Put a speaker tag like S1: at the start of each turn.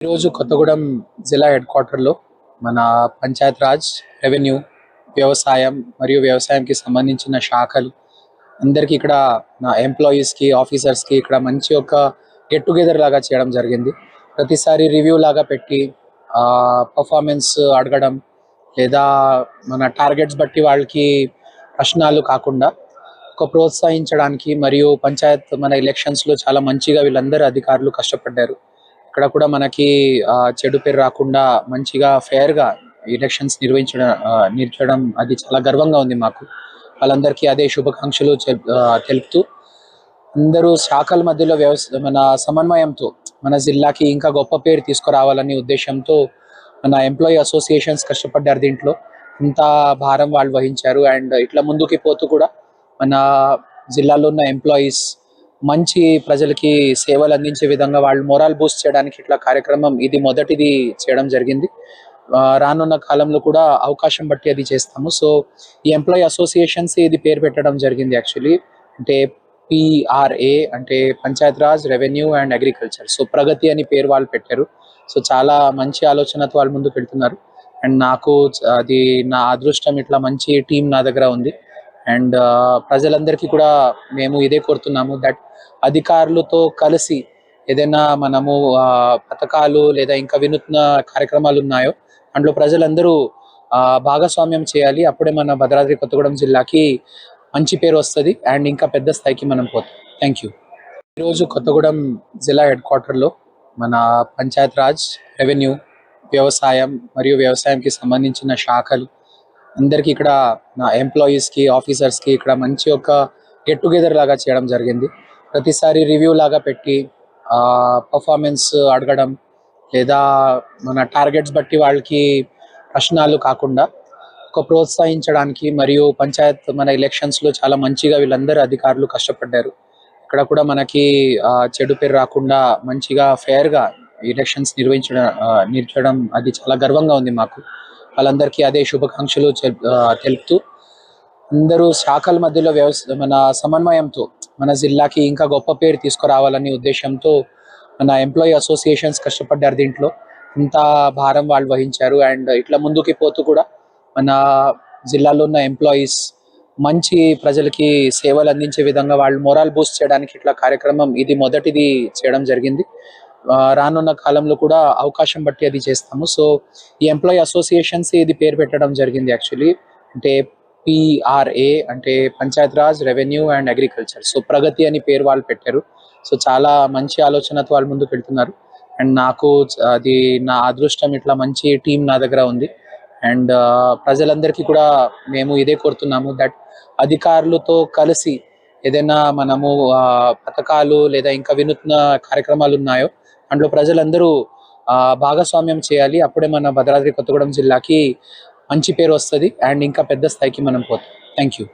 S1: ఈరోజు కొత్తగూడెం జిల్లా హెడ్ క్వార్టర్లో మన పంచాయత్ రాజ్ రెవెన్యూ వ్యవసాయం మరియు వ్యవసాయంకి సంబంధించిన శాఖలు. అందరికీ ఇక్కడ నా ఎంప్లాయీస్కి ఆఫీసర్స్కి ఇక్కడ మంచి ఒక గెట్ టుగెదర్ లాగా చేయడం జరిగింది. ప్రతిసారి రివ్యూ లాగా పెట్టి పర్ఫార్మెన్స్ అడగడం లేదా మన టార్గెట్స్ బట్టి వాళ్ళకి ప్రశ్నలు కాకుండా ఒక ప్రోత్సహించడానికి మరియు పంచాయత్ మన ఎలక్షన్స్లో చాలా మంచిగా వీళ్ళందరూ అధికారులు కష్టపడ్డారు. ఇక్కడ కూడా మనకి చెడు పేరు రాకుండా మంచిగా ఫేర్గా ఎలక్షన్స్ నిర్వహించడం నిర్చడం అది చాలా గర్వంగా ఉంది మాకు. వాళ్ళందరికీ అదే శుభాకాంక్షలు తెలుపుతూ అందరూ శాఖల మధ్యలో వ్యవస్థ మన సమన్వయంతో మన జిల్లాకి ఇంకా గొప్ప పేరు తీసుకురావాలనే ఉద్దేశంతో మన ఎంప్లాయీ అసోసియేషన్స్ కష్టపడ్డారు దీంట్లో. ఇంత భారం వాళ్ళు వహించారు. అండ్ ఇట్లా ముందుకి పోతూ కూడా మన జిల్లాలో ఉన్న ఎంప్లాయీస్ మంచి ప్రజలకి సేవలు అందించే విధంగా వాళ్ళు మొరాల్ బూస్ట్ చేయడానికి ఇట్లా కార్యక్రమం ఇది మొదటిది చేయడం జరిగింది. రానున్న కాలంలో కూడా అవకాశం బట్టి అది చేస్తాము. సో ఈ ఎంప్లాయీ అసోసియేషన్స్ ఇది పేరు పెట్టడం జరిగింది యాక్చువల్లీ అంటే పిఆర్ఏ అంటే panchayat raj revenue and agriculture. So ప్రగతి అని పేరు వాళ్ళు పెట్టారు. సో చాలా మంచి ఆలోచనతో వాళ్ళు ముందుకు వెళ్తున్నారు. అండ్ నాకు అది నా అదృష్టం ఇట్లా మంచి టీం నా దగ్గర ఉంది. అండ్ ప్రజలందరికీ కూడా మేము ఇదే కోరుతున్నాము. దట్ అధికారులతో కలిసి ఏదైనా మనము పథకాలు లేదా ఇంకా వినూత్న కార్యక్రమాలు ఉన్నాయో అందులో ప్రజలందరూ భాగస్వామ్యం చేయాలి. అప్పుడే మన భద్రాద్రి కొత్తగూడెం జిల్లాకి మంచి పేరు వస్తుంది. అండ్ ఇంకా పెద్ద స్థాయికి మనం పోతాం. థ్యాంక్ యూ ఈరోజు కొత్తగూడెం జిల్లా హెడ్ క్వార్టర్లో మన పంచాయత్ రాజ్ రెవెన్యూ వ్యవసాయం మరియు వ్యవసాయంకి సంబంధించిన శాఖలు అందరికీ ఇక్కడ నా ఎంప్లాయీస్కి ఆఫీసర్స్కి ఇక్కడ మంచి ఒక గెట్ టుగెదర్ లాగా చేయడం జరిగింది. ప్రతిసారి రివ్యూ లాగా పెట్టి పర్ఫార్మెన్స్ అడగడం లేదా మన టార్గెట్స్ బట్టి వాళ్ళకి ప్రశ్నలు కాకుండా ఒక ప్రోత్సహించడానికి మరియు పంచాయత్ మన ఎలక్షన్స్లో చాలా మంచిగా వీళ్ళందరూ అధికారులు కష్టపడ్డారు. ఇక్కడ కూడా మనకి చెడు పేరు రాకుండా మంచిగా ఫేర్గా ఎలక్షన్స్ నిర్వహించడం నిర్చడం అది చాలా గర్వంగా ఉంది మాకు. వాళ్ళందరికీ అదే శుభాకాంక్షలు తెలుపుతూ అందరూ శాఖల మధ్యలో వ్యవస్థ మన సమన్వయంతో మన జిల్లాకి ఇంకా గొప్ప పేరు తీసుకురావాలనే ఉద్దేశంతో మన ఎంప్లాయీ అసోసియేషన్స్ కష్టపడ్డారు దీంట్లో. ఇంత భారం వాళ్ళు వహించారు. అండ్ ఇట్లా ముందుకి పోతూ కూడా మన జిల్లాలో ఉన్న ఎంప్లాయీస్ మంచి ప్రజలకి సేవలు అందించే విధంగా వాళ్ళు మొరాల్ బూస్ట్ చేయడానికి ఇట్లా కార్యక్రమం ఇది మొదటిది చేయడం జరిగింది. రానున్న కాలంలో కూడా అవకాశం బట్టి అది చేస్తాము. సో ఈ ఎంప్లాయీ అసోసియేషన్స్ ఇది పేరు పెట్టడం జరిగింది యాక్చువల్లీ అంటే పిఆర్ఏ అంటే panchayat raj revenue and agriculture. So ప్రగతి అని పేరు వాళ్ళు పెట్టారు. సో చాలా మంచి ఆలోచనతో వాళ్ళు ముందుకు వెళ్తున్నారు. అండ్ నాకు అది నా అదృష్టం ఇట్లా మంచి టీం నా దగ్గర ఉంది. అండ్ ప్రజలందరికీ కూడా మేము ఇదే కోరుతున్నాము దట్ అధికారులతో కలిసి ఏదైనా మనము పథకాలు లేదా ఇంకా వినూత్న కార్యక్రమాలు ఉన్నాయో అందులో ప్రజలందరూ భాగస్వామ్యం చేయాలి. అప్పుడే మన భద్రాద్రి కొత్తగూడెం జిల్లాకి మంచి పేరు వస్తుంది అండ్ ఇంకా పెద్ద స్థాయికి మనం పోతాం. Thank you